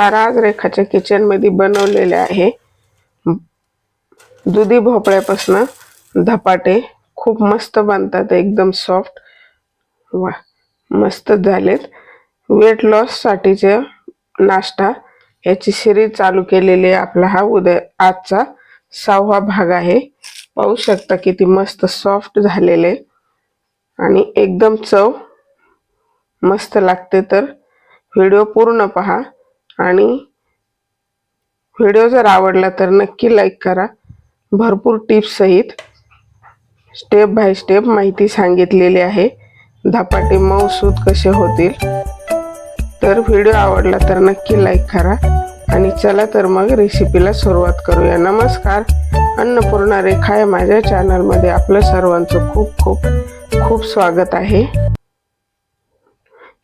नमस्कार रेखाच्या किचनमध्ये बनवलेले आहे. दुधी भोपळ्यापासून धपाटे खूप मस्त बनतात एकदम सॉफ्ट वा मस्त झालेत. वेट लॉससाठीचे नाश्ता याची सिरीज चालू केलेली आहे. आपला हा उद्या आजचा सहावा भाग आहे. पाहू शकता किती मस्त सॉफ्ट झालेले आणि एकदम चव मस्त लागते तर. व्हिडिओ पूर्ण पहा. आणि व्हिडिओ जर आवडला तर नक्की लाईक करा. भरपूर टिप्ससहित स्टेप बाय स्टेप माहिती सांगितलेली आहे. धपाटे मऊसूत कसे होतील? तर व्हिडिओ आवडला तर नक्की लाईक करा. आणि चला तर मग रेसिपीला सुरुवात करूया. नमस्कार. अन्नपूर्णा रेखा या माझ्या चॅनलमध्ये आपलं सर्वांचं खूप खूप खूप स्वागत आहे.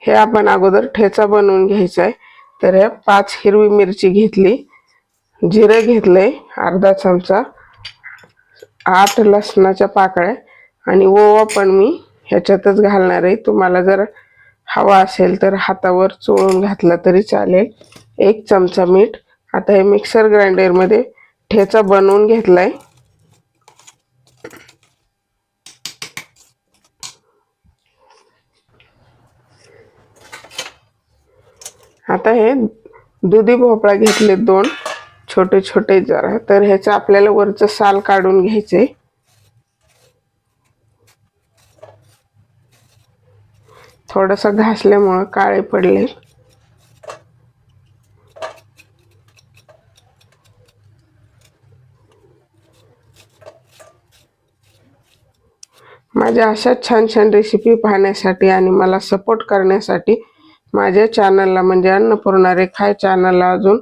हे आपण अगोदर ठेचा बनवून घ्यायचा आहे. तर पाच हिरवी मिरची घेतली जिरे घेतले अर्धा चमचा आठ लसणाच्या पाकळ्या आणि ओवा पण मी ह्याच्यातच घालणार आहे. तुम्हाला जर हवा असेल तर हातावर चोळून घातला तरी चालेल. एक चमचा मीठ. आता हे मिक्सर ग्राइंडरमध्ये ठेचा बनवून घेतला आहे आता हे दुधी भोपळा घेतले दोन छोटे छोटे जरा तर ह्याचं आपल्याला वरचं साल काढून घ्यायचे थोडस घासल्यामुळं काळे पडले. माझ्या अशा छान छान रेसिपी पाहण्यासाठी आणि मला सपोर्ट करण्यासाठी माझ्या चॅनलला म्हणजे अन्नपूर्णा रेखा चॅनलला अजून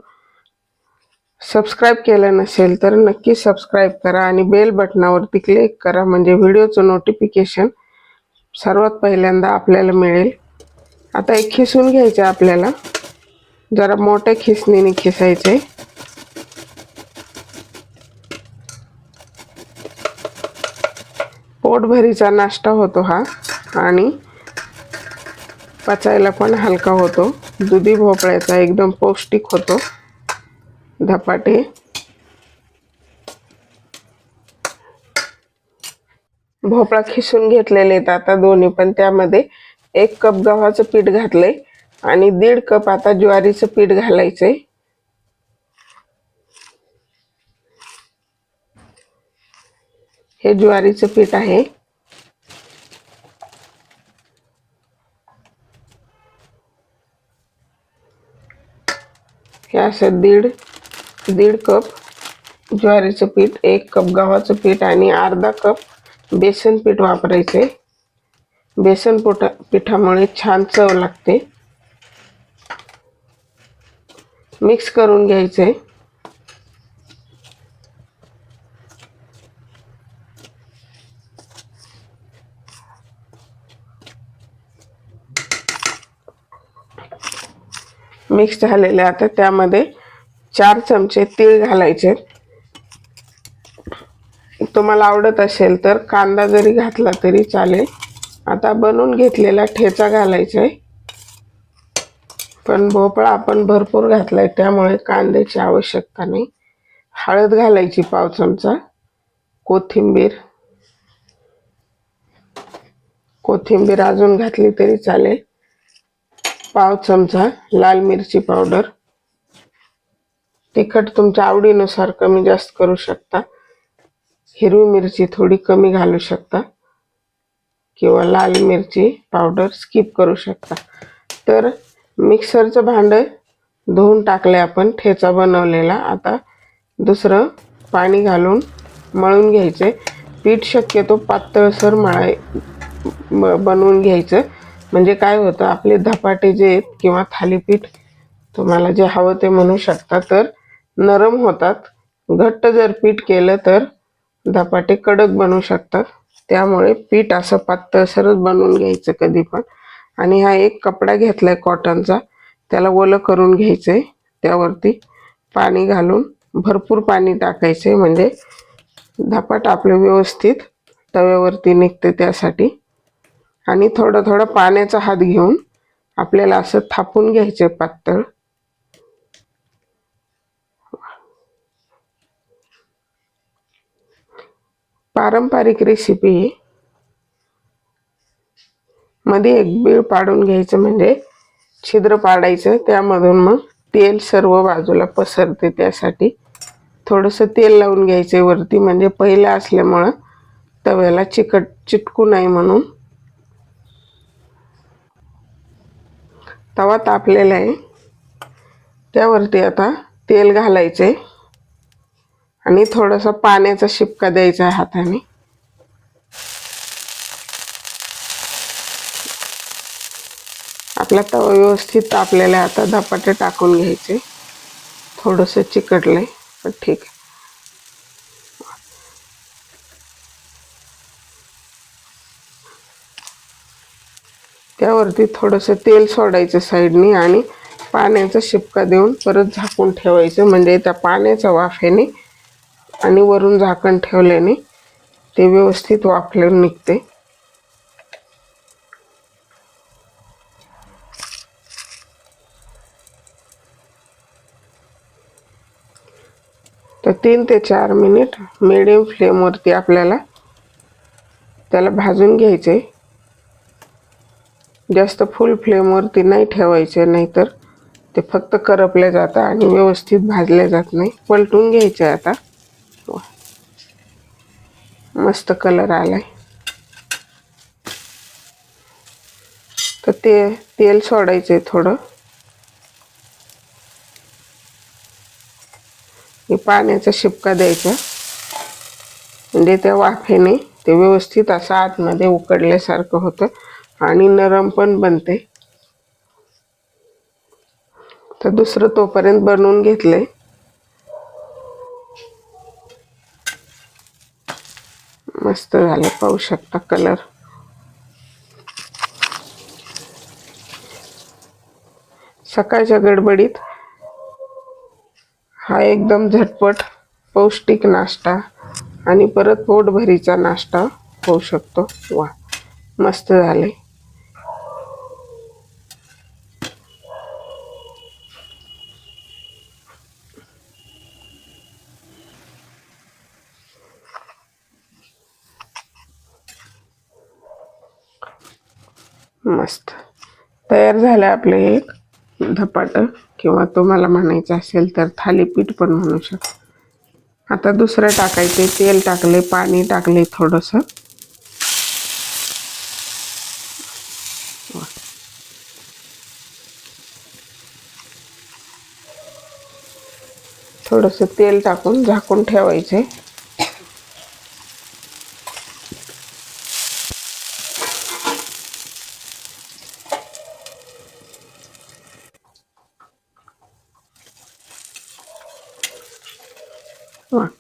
सबस्क्राईब केलं नसेल तर नक्की सबस्क्राईब करा आणि बेल बटनावरती क्लिक करा म्हणजे व्हिडिओचं नोटिफिकेशन सर्वात पहिल्यांदा आपल्याला मिळेल. आता एक खिसून घ्यायचे आपल्याला. जरा मोठ्या खिसणीने खिसायचे. पोटभरीचा नाश्ता होतो हा. आणि पचायला पण हलका होतो. दुधी भोपळ्याचा एकदम पौष्टिक होतो. धपाटे. भोपळा खिसून घेतलेले आहेत आता दोन्ही पण त्यामध्ये एक कप गव्हाचं पीठ घातलंय आणि दीड कप आता ज्वारीचं पीठ घालायचंय. हे ज्वारीचं पीठ आहे. हे असं दीड दीड कप ज्वारीचं पीठ एक कप गव्हाचं पीठ आणि अर्धा कप बेसन पीठ वापरायचे. बेसन पोटा पिठामुळे छान चव लागते. मिक्स करून घ्यायचे. मिक्स झालेले आता त्यामध्ये चार चमचे तीळ घालायचे. तुम्हाला आवडत असेल तर कांदा जरी घातला तरी चालेल. आता बनवून घेतलेला ठेचा घालायचा आहे. पण भोपळा आपण भरपूर घातला आहे त्यामुळे कांद्याची आवश्यकता नाही. हळद घालायची पाव चमचा. कोथिंबीर. कोथिंबीर अजून घातली तरी चालेल. पाव चमचा लाल मिरची पावडर. तिखट तुमच्या आवडीनुसार कमी जास्त करू शकता. हिरवी मिरची थोडी कमी घालू शकता. किंवा लाल मिरची पावडर स्किप करू शकता. तर मिक्सरचं भांडं धुवून टाकले आपण. ठेचा बनवलेला. आता दुसरं पाणी घालून मळून घ्यायचे पीठ शक्यतो पातळसर मळाय बनवून घ्यायचं. म्हणजे काय होतं आपले धपाटे जे आहेत किंवा थालीपीठ तुम्हाला जे हवं ते म्हणू शकता तर नरम होतात. घट्ट जर पीठ केलं तर धपाटे कडक बनू शकतात. त्यामुळे पीठ असं पातळसरच बनवून घ्यायचं कधी पण. आणि हा एक कपडा घेतलाय कॉटनचा त्याला ओलं करून घ्यायचंय. त्यावरती पाणी घालून भरपूर पाणी टाकायचे म्हणजे धपाट आपलं व्यवस्थित तव्यावरती निघते त्यासाठी. आणि थोडं थोडं पाण्याचा हात घेऊन आपल्याला असं थापून घ्यायचं पातळ. पारंपरिक रेसिपी मध्ये एक बीळ पाडून घ्यायचं म्हणजे छिद्र पाडायचं. त्यामधून मग तेल सर्व बाजूला पसरते त्यासाठी. थोडंसं तेल लावून घ्यायचं वरती. म्हणजे पहिलं असल्यामुळं तव्याला चिकट चिटकू नये म्हणून. तवा तापलेला आहे. त्यावरती आता तेल घालायचे आणि थोडासा पाण्याचा शिपका द्यायचा आहे हाताने. आपला तवा व्यवस्थित तापलेला आहे. आता धपाटे टाकून घ्यायचे. थोडंसं चिकटलं आहे पण ठीक आहे. वरती थोडंसं तेल सोडायचं साईडनी आणि पाण्याचा शिपका देऊन परत झाकून ठेवायचं. म्हणजे त्या पाण्याच्या वाफेने आणि वरून झाकण ठेवल्याने ते व्यवस्थित वाफलेून निघते. तर तीन ते चार मिनिट मिडियम फ्लेमवरती आपल्याला त्याला भाजून घ्यायचे जास्त फुल फ्लेमवरती नाही ठेवायचे नाहीतर ते फक्त करपले जातं आणि व्यवस्थित भाजले जात नाही. पलटून घ्यायचे आता. मस्त कलर आलाय. तर ते तेल सोडायचे थोडं. पाण्याचा शिपका द्यायचा. म्हणजे त्या वाफेने ते व्यवस्थित असं आतमध्ये उकडल्यासारखं होतं. आणि नरम पण बनते. तर दुसरं तोपर्यंत बनवून घेतले मस्त झालं पाहू शकता कलर सकाळच्या गडबडीत हा एकदम झटपट पौष्टिक नाश्ता आणि परत पोटभरीचा नाश्ता होऊ शकतो. वा मस्त झाले. मस्त. तयार झालं आपलं एक धपाटं. किंवा तुम्हाला म्हणायचं असेल तर थालीपीठ पण म्हणू शकता. आता दुसरं टाकायचे तेल टाकले पाणी टाकले थोडंसं. थोडंसं तेल टाकून झाकून ठेवायचे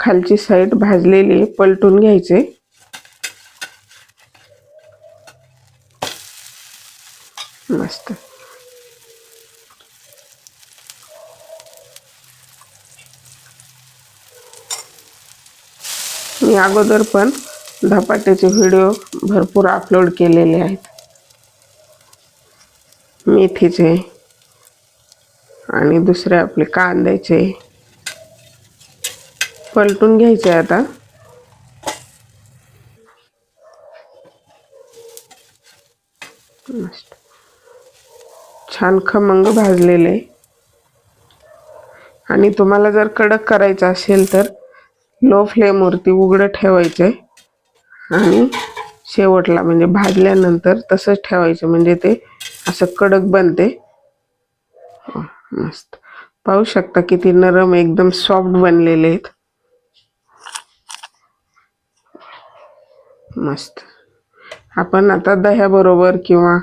खालची साईड भाजलेली पलटून घ्यायचे. मस्त. मी अगोदर पण धपाट्याचे व्हिडिओ भरपूर अपलोड केलेले आहेत. मेथीचे आणि दुसरे आपले कांद्याचे. पलटून घ्यायचे आता. छान खमंग भाजलेले. आणि तुम्हाला जर कडक करायचं असेल तर लो फ्लेमवरती उघडं ठेवायचं. आणि शेवटला म्हणजे भाजल्यानंतर तसंच ठेवायचं. म्हणजे ते असं कडक बनते. हो, मस्त. पाहू शकता किती नरम एकदम सॉफ्ट बनलेले आहेत. मस्त. आपण आता दह्याबरोबर किंवा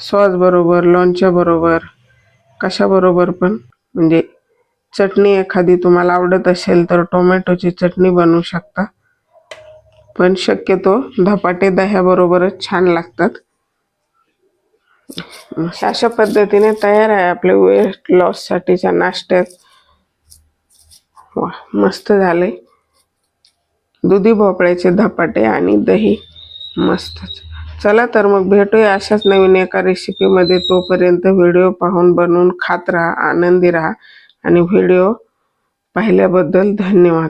सॉसबरोबर लोणच्याबरोबर कशाबरोबर पण म्हणजे चटणी एखादी तुम्हाला आवडत असेल तर टोमॅटोची चटणी बनवू शकता. पण शक्यतो धपाटे दह्याबरोबरच छान लागतात. अशा पद्धतीने तयार आहे आपले वेट लॉससाठीच्या नाश्त्यात. वा मस्त झाले. दुधी भोपळ्याचे धपाटे आणि दही. मस्तच. चला तर मग भेटूया अशाच नवीन एका रेसिपीमध्ये तोपर्यंत व्हिडिओ पाहून बनवून खात राहा आनंदी राहा. आणि व्हिडिओ पाहिल्याबद्दल धन्यवाद.